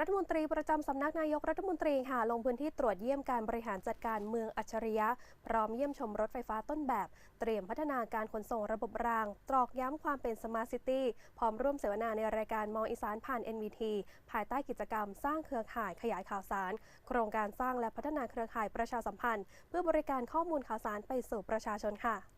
รัฐมนตรีประจำสำนักนายกรัฐมนตรีค่ะลงพื้นที่ตรวจเยี่ยมการบริหารจัดการเมืองอัจฉริยะ พร้อมเยี่ยมชมรถไฟฟ้าต้นแบบ เตรียมพัฒนาการขนส่งระบบราง ตรอกย้ำความเป็นสมาร์ทซิตี้ พร้อมร่วมเสวนาในรายการมองอีสานผ่าน NVT ภายใต้กิจกรรมสร้างเครือข่ายขยายข่าวสาร โครงการสร้างและพัฒนาเครือข่ายประชาสัมพันธ์ เพื่อบริการข้อมูลข่าวสารไปสู่ประชาชนค่ะ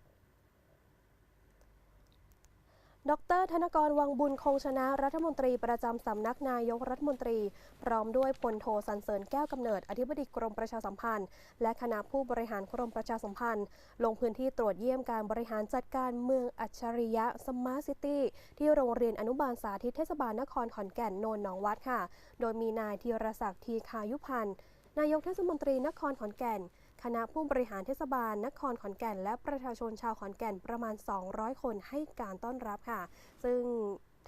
ดร ธนกรวังบุญคงชนะรัฐมนตรีประจำสำนักนายกรัฐมนตรี พร้อมด้วยพลโทสันเสริญแก้วกำเนิดอธิบดีกรมประชาสัมพันธ์ และคณะผู้บริหารกรมประชาสัมพันธ์ ลงพื้นที่ตรวจเยี่ยมการบริหารจัดการเมืองอัจฉริยะสมาร์ทซิตี้ที่โรงเรียนอนุบาลสาธิตเทศบาลนครขอนแก่นโนนหนองวัดค่ะ โดยมีนายธีรศักดิ์ทีคายุพันธ์นายกเทศมนตรีนครขอนแก่น คณะผู้บริหารเทศบาลนครขอนแก่น และประชาชนชาวขอนแก่นประมาณ 200 คนให้การต้อนรับค่ะ ซึ่ง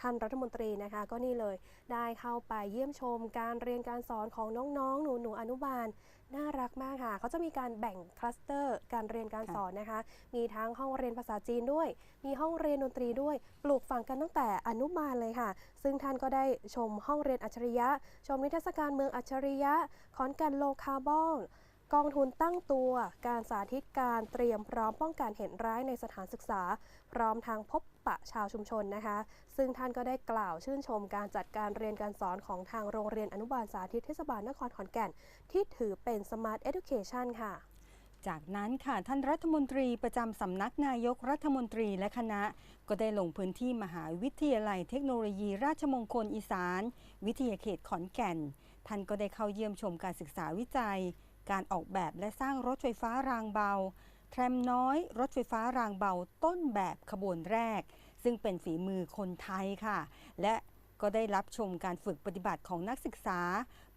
ท่านรัฐมนตรีนะคะก็นี่เลยได้เข้าไปเยี่ยมชมการเรียนการสอนของน้องๆ หนูหนูๆอนุบาล น่ารักมากค่ะ เขาจะมีการแบ่งคลัสเตอร์การเรียนการสอนนะคะ มีทั้งห้องเรียนภาษาจีนด้วย มีห้องเรียนดนตรีด้วย ปลูกฝังกันตั้งแต่อนุบาลเลยค่ะ ซึ่งท่านก็ได้ชมห้องเรียนอัจฉริยะ ชมนิทรรศการเมืองอัจฉริยะขอนแก่นโลคาร์บอน กองทุนตั้งตัวการสาธิตการเตรียมพร้อมป้องกันเหตุร้ายในสถานศึกษา พร้อมทางพบปะชาวชุมชนนะคะ ซึ่งท่านก็ได้กล่าวชื่นชมการจัดการเรียนการสอนของทางโรงเรียนอนุบาลสาธิตเทศบาลนครขอนแก่น ที่ถือเป็น Smart Education ค่ะจากนั้นค่ะท่านรัฐมนตรีประจำสำนักนายกรัฐมนตรีและคณะ ก็ได้ลงพื้นที่มหาวิทยาลัยเทคโนโลยีราชมงคลอีสาน วิทยาเขตขอนแก่น ท่านก็ได้เข้าเยี่ยมชมการศึกษาวิจัย การออกแบบและสร้างรถไฟฟ้ารางเบา แทรมน้อยรถไฟฟ้ารางเบาต้นแบบขบวนแรก ซึ่งเป็นฝีมือคนไทยค่ะ และก็ได้รับชมการฝึกปฏิบัติของนักศึกษา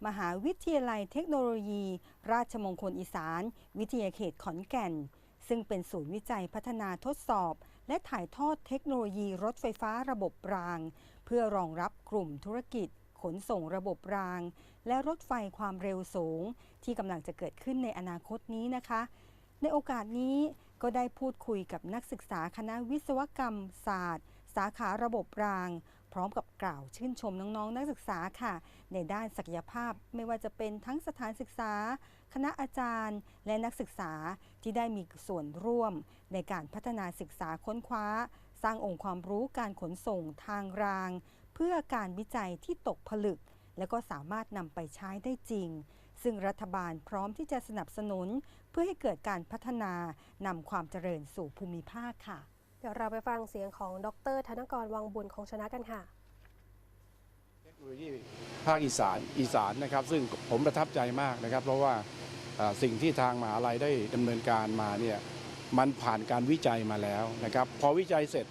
มหาวิทยาลัยเทคโนโลยี ราชมงคลอีสาน วิทยาเขตขอนแก่น ซึ่งเป็นศูนย์วิจัยพัฒนาทดสอบ และถ่ายทอดเทคโนโลยีรถไฟฟ้าระบบราง เพื่อรองรับกลุ่มธุรกิจ ขนส่งระบบราง และรถไฟความเร็วสูง ที่กำลังจะเกิดขึ้นในอนาคตนี้นะคะ ในโอกาสนี้ก็ได้พูดคุยกับนักศึกษาคณะวิศวกรรมศาสตร์ สาขาระบบราง พร้อมกับกล่าวชื่นชมน้องๆ นักศึกษาค่ะ ในด้านศักยภาพไม่ว่าจะเป็นทั้งสถานศึกษา คณะอาจารย์ และนักศึกษาที่ได้มีส่วนร่วม ในการพัฒนาศึกษาค้นคว้า สร้างองค์ความรู้การขนส่งทางราง เพื่อการวิจัยที่ตกผลึก และก็สามารถนำไปใช้ได้จริง ซึ่งรัฐบาลพร้อมที่จะสนับสนุน เพื่อให้เกิดการพัฒนานำความเจริญสู่ภูมิภาคค่ะ เดี๋ยวเราไปฟังเสียงของดร ธนกรวังบุญคงชนะกันค่ะเทคโนโลยีภาคอีสานอีสานนะครับ ซึ่งผมประทับใจมากนะครับ เพราะว่าอ่าสิ่งที่ทางมหาลัยได้ดำเนินการมาเนี่ยมันผ่านการวิจัยมาแล้วนะครับ พอวิจัยเสร็จ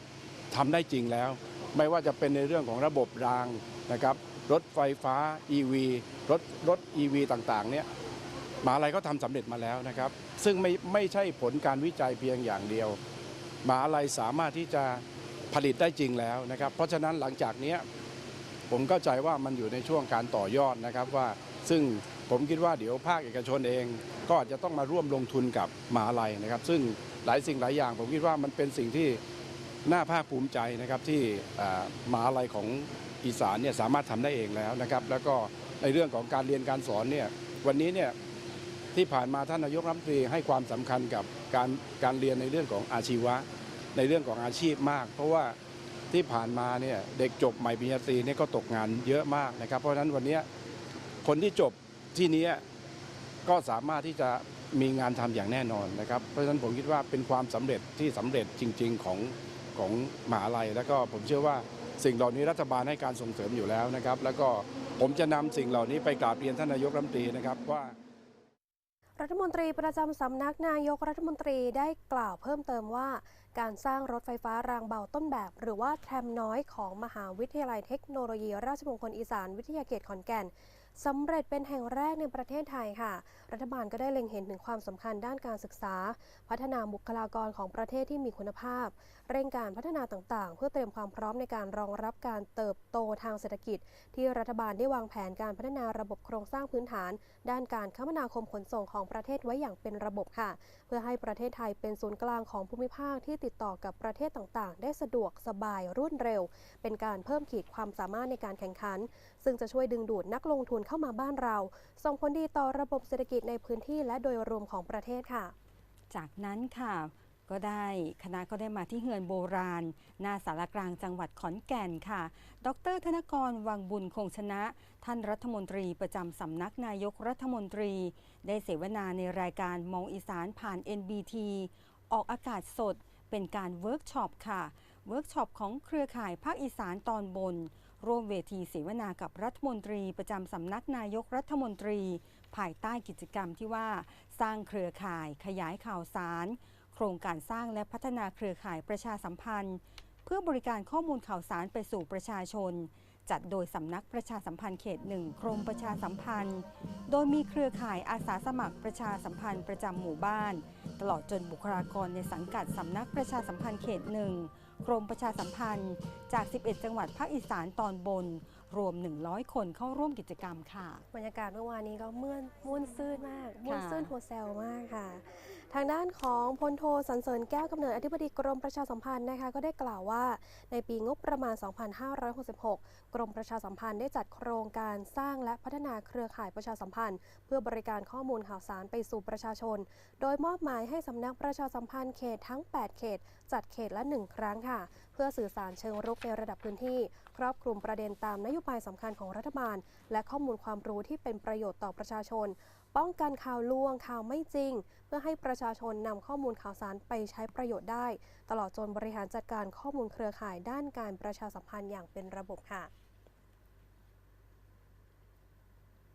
ทำได้จริงแล้ว ไม่ว่าจะเป็นในเรื่องของระบบรางนะครับรถไฟฟ้า EV รถรถ EV ต่างๆเนี่ยมหาลัยก็ทำสำเร็จมาแล้วนะครับ ซึ่งไม่ไม่ใช่ผลการวิจัยเพียงอย่างเดียวมหาลัยสามารถที่จะผลิตได้จริงแล้วนะครับ เพราะฉะนั้นหลังจากนี้ผมเข้าใจว่ามันอยู่ในช่วงการต่อยอดนะครับว่า ซึ่งผมคิดว่าเดี๋ยวภาคเอกชนเอง ก็อาจจะต้องมาร่วมลงทุนกับมหาลัยนะครับ ซึ่งหลายสิ่งหลายอย่าง ผมคิดว่ามันเป็นสิ่งที่ น่าภาคภูมิใจนะครับที่อ่ามหาลัยของอีสานเนี่ยสามารถทำได้เองแล้วนะครับ แล้วก็ในเรื่องของการเรียนการสอนเนี่ยวันนี้เนี่ยที่ผ่านมาท่านนายกรัฐมนตรีให้ความสำคัญกับการการเรียนในเรื่องของอาชีวะ ในเรื่องของอาชีพมาก เพราะว่าที่ผ่านมาเนี่ยเด็กจบใหม่ปริญญาตรีเนี่ยก็ตกงานเยอะมากนะครับ เพราะฉะนั้นวันนี้คนที่จบที่นี้ก็สามารถที่จะมีงานทำอย่างแน่นอนนะครับ เพราะฉะนั้นผมคิดว่าเป็นความสำเร็จที่สำเร็จจริง ๆ ของ ของมหาลัย แล้วก็ผมเชื่อว่าสิ่งเหล่านี้รัฐบาลให้การส่งเสริมอยู่แล้วนะครับ แล้วก็ผมจะนำสิ่งเหล่านี้ไปกราบเรียนท่านนายกรัฐมนตรีนะครับว่ารัฐมนตรีประจำสำนักนายกรัฐมนตรีได้กล่าวเพิ่มเติมว่า การสร้างรถไฟฟ้ารางเบาต้นแบบ หรือว่าแทรมน้อยของมหาวิทยาลัยเทคโนโลยี ราชมงคลอีสานวิทยาเขตขอนแก่น สำเร็จเป็นแห่งแรกในประเทศไทยค่ะ รัฐบาลก็ได้เล็งเห็นถึงความสำคัญด้านการศึกษา พัฒนาบุคลากรของประเทศที่มีคุณภาพ เร่งการพัฒนาต่างๆ เพื่อเตรียมความพร้อมในการรองรับการเติบโตทางเศรษฐกิจ ที่รัฐบาลได้วางแผนการพัฒนาระบบโครงสร้างพื้นฐาน ด้านการคมนาคมขนส่งของประเทศไว้อย่างเป็นระบบค่ะ เพื่อให้ประเทศไทยเป็นศูนย์กลางของภูมิภาคที่ติดต่อกับประเทศต่างๆ ได้สะดวกสบายรวดเร็ว เป็นการเพิ่มขีดความสามารถในการแข่งขัน ซึ่งจะช่วยดึงดูดนักลงทุนเข้ามาบ้านเรา ส่งผลดีต่อระบบเศรษฐกิจในพื้นที่และโดยรวมของประเทศค่ะ จากนั้นค่ะก็ได้คณะก็ได้มาที่เฮือนโบราณ หน้าสารกลางจังหวัดขอนแก่นค่ะ ดร ธนกร วังบุญคงชนะ ท่านรัฐมนตรีประจำสำนักนายกรัฐมนตรี ได้เสวนาในรายการมองอีสานผ่าน NBT ออกอากาศสดเป็นการเวิร์กช็อปค่ะ เวิร์กช็อปของเครือข่ายภาคอีสานตอนบน ร่วมเวทีเสวนากับรัฐมนตรีประจำสำนักนายกรัฐมนตรี ภายใต้กิจกรรมที่ว่า สร้างเครือข่ายขยายข่าวสาร โครงการสร้างและพัฒนาเครือข่ายประชาสัมพันธ์ เพื่อบริการข้อมูลข่าวสารไปสู่ประชาชน จัดโดยสำนักประชาสัมพันธ์เขตหนึ่งกรมประชาสัมพันธ์ โดยมีเครือข่ายอาสาสมัครประชาสัมพันธ์ประจำหมู่บ้าน ตลอดจนบุคลากรในสังกัดสำนักประชาสัมพันธ์เขตหนึ่ง กรมประชาสัมพันธ์ จาก 11 จังหวัดภาคอีสานตอนบน รวม 100 คนเข้าร่วมกิจกรรมค่ะ บรรยากาศเมื่อวานนี้ก็ม่วนม่วนซื่นมากม่วนค่ะซื่นโฮเซลมากค่ะ ทางด้านของพลโทสันเสริญแก้วกำเนิดอธิบดีกรมประชาสัมพันธ์นะคะก็ได้กล่าวว่าในปีงบประมาณ 2566 กรมประชาสัมพันธ์ได้จัดโครงการสร้างและพัฒนาเครือข่ายประชาสัมพันธ์ เพื่อบริการข้อมูลข่าวสารไปสู่ประชาชน โดยมอบหมายให้สำนักประชาสัมพันธ์เขตทั้ง 8 เขต จัดเขตละ 1 ครั้งค่ะ เพื่อสื่อสารเชิงรุกในระดับพื้นที่ ครอบคลุมประเด็นตามนโยบายสำคัญของรัฐบาล และข้อมูลความรู้ที่เป็นประโยชน์ต่อประชาชน ป้องกันข่าวลวงข่าวไม่จริง เพื่อให้ประชาชนนำข้อมูลข่าวสารไปใช้ประโยชน์ได้ ตลอดจนบริหารจัดการข้อมูลเครือข่ายด้านการประชาสัมพันธ์อย่างเป็นระบบค่ะ